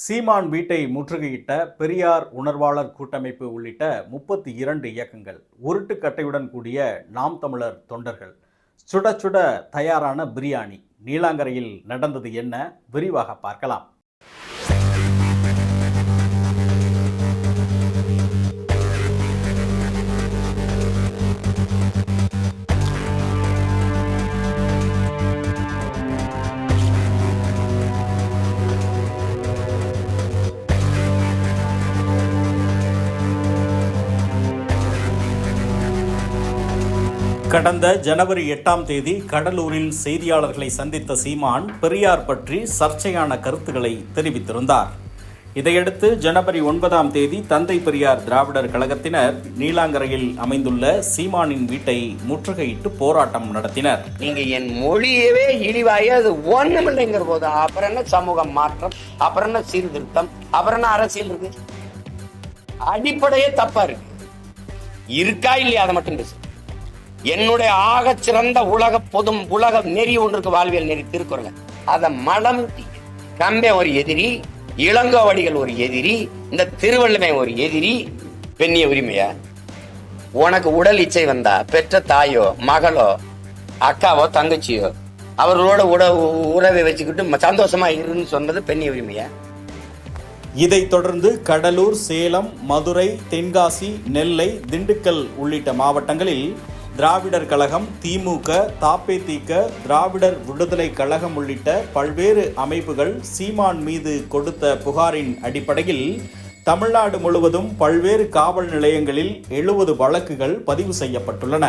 சீமான் வீட்டை முற்றுகையிட்ட பெரியார் உணர்வாளர் கூட்டமைப்பு உள்ளிட்ட முப்பத்தி இரண்டு இயக்கங்கள் உருட்டுக்கட்டையுடன் கூடிய நாம் தமிழர் தொண்டர்கள். சுட சுட தயாரான பிரியாணி. நீலாங்கரையில் நடந்தது என்ன? விரிவாக பார்க்கலாம். கடந்த ஜனவரி எட்டாம் தேதி கடலூரில் செய்தியாளர்களை சந்தித்த சீமான் பெரியார் பற்றி சர்ச்சையான கருத்துக்களை தெரிவித்திருந்தார். இதையடுத்து ஜனவரி ஒன்பதாம் தேதி தந்தை பெரியார் திராவிடர் கழகத்தினர் நீலாங்கரையில் அமைந்துள்ள சீமானின் வீட்டை முற்றுகையிட்டு போராட்டம் நடத்தினர். நீங்க என் மொழியவே இழிவாயி அது ஒண்ணுமில்லைங்கிற போது அப்புறம் என்ன சமூக மாற்றம்? அப்புறம் என்ன சீர்திருத்தம்? அப்புறம் என்ன அரசியல் இருக்கு? அடிப்படையே தப்பா இருக்கு. இருக்கா இல்லையா? அதை மட்டும் பேசு. என்னுடைய ஆகச் சிறந்த உலக பொதும் உலக நெறி ஒன்று வாழ்வியல் நெறி திருக்குறள். அதை மனம் கம்பே ஒரு எதிரி இளங்கோவடிகள் ஒரு எதிரி இந்த திருவள்ளுமை ஒரு எதிரி பெண்ணிய உரிமையா? உனக்கு உடல் இச்சை வந்தா பெற்ற தாயோ மகளோ அக்காவோ தங்கச்சியோ அவர்களோட உட உறவை வச்சுக்கிட்டு ம- சந்தோஷமா இருன்னு சொன்னது பெண்ணிய உரிமையா? இதைத் தொடர்ந்து கடலூர் சேலம் மதுரை தென்காசி நெல்லை திண்டுக்கல் உள்ளிட்ட மாவட்டங்களில் திராவிடர் கழகம் திமுக தாப்பேதிக திராவிடர் விடுதலை கழகம் உள்ளிட்ட பல்வேறு அமைப்புகள் சீமான் மீது கொடுத்த புகாரின் அடிப்படையில் தமிழ்நாடு முழுவதும் பல்வேறு காவல் நிலையங்களில் எழுபது வழக்குகள் பதிவு செய்யப்பட்டுள்ளன.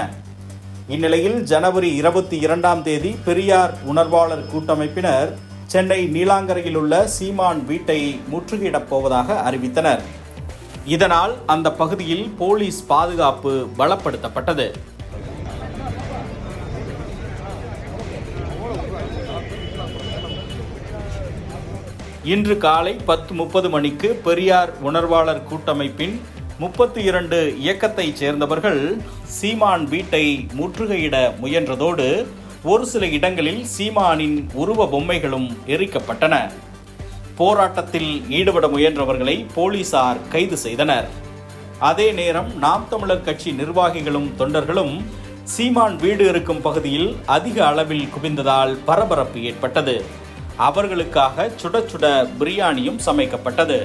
இந்நிலையில் ஜனவரி இருபத்தி இரண்டாம் தேதி பெரியார் உணர்வாளர் கூட்டமைப்பினர் சென்னை நீலாங்கரையில் உள்ள சீமான் வீட்டை முற்றுகையிடப் போவதாக அறிவித்தனர். இதனால் அந்த பகுதியில் போலீஸ் பாதுகாப்பு பலப்படுத்தப்பட்டது. இன்று காலை பத்து முப்பது மணிக்கு பெரியார் உணர்வாளர் கூட்டமைப்பின் முப்பத்தி இரண்டு இயக்கத்தைச் சேர்ந்தவர்கள் சீமான் வீட்டை முற்றுகையிட முயன்றதோடு ஒரு சில இடங்களில் சீமானின் உருவ பொம்மைகளும் எரிக்கப்பட்டன. போராட்டத்தில் ஈடுபட முயன்றவர்களை போலீசார் கைது செய்தனர். அதே நேரம் நாம் தமிழர் கட்சி நிர்வாகிகளும் தொண்டர்களும் சீமான் வீடு இருக்கும் பகுதியில் அதிக அளவில் குவிந்ததால் பரபரப்பு ஏற்பட்டது. அவர்களுக்காக சுட சுட பிரியாணியும் சமைக்கப்பட்டது.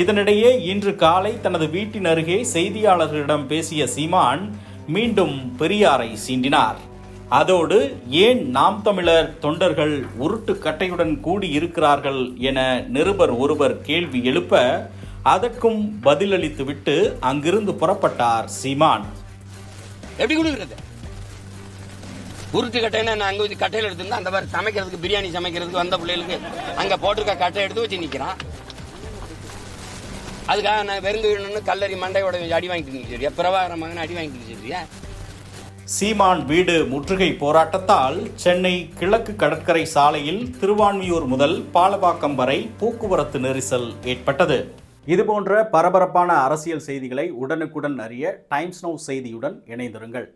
இதனிடையே இன்று காலை தனது வீட்டின் அருகே செய்தியாளர்களிடம் பேசிய சீமான் மீண்டும் பெரியாரை சீண்டினார். அதோடு ஏன் நாம் தமிழர் தொண்டர்கள் உருட்டு கட்டையுடன் கூடி இருக்கிறார்கள் என நிருபர் ஒருவர் கேள்வி எழுப்ப அதற்கும் பதிலளித்துவிட்டு அங்கிருந்து புறப்பட்டார் சீமான். எப்படி கொடுக்குறது? உருட்டு கட்டைன்னா நான் அங்க வச்சு கட்டையில எடுத்திருந்தா அந்த மாதிரி சமைக்கிறதுக்கு பிரியாணி சமைக்கிறதுக்கு வந்த பிள்ளைகளுக்கு அங்க போட்டிருக்க கட்டை எடுத்து வச்சு நிக்கிறான். அதுக்காக நான் வெறுங்கு கல்லறி மண்டையோட அடி வாங்கிட்டு சரியா பிரபாகரமாக அடி வாங்கிட்டு சரியா சீமான் வீடு முற்றுகை போராட்டத்தால் சென்னை கிழக்கு கடற்கரை சாலையில் திருவான்மியூர் முதல் பாலபாக்கம் வரை போக்குவரத்து நெரிசல் ஏற்பட்டது. இதுபோன்ற பரபரப்பான அரசியல் செய்திகளை உடனுக்குடன் அறிய டைம்ஸ் நவ் செய்தியுடன் இணைந்திருங்கள்.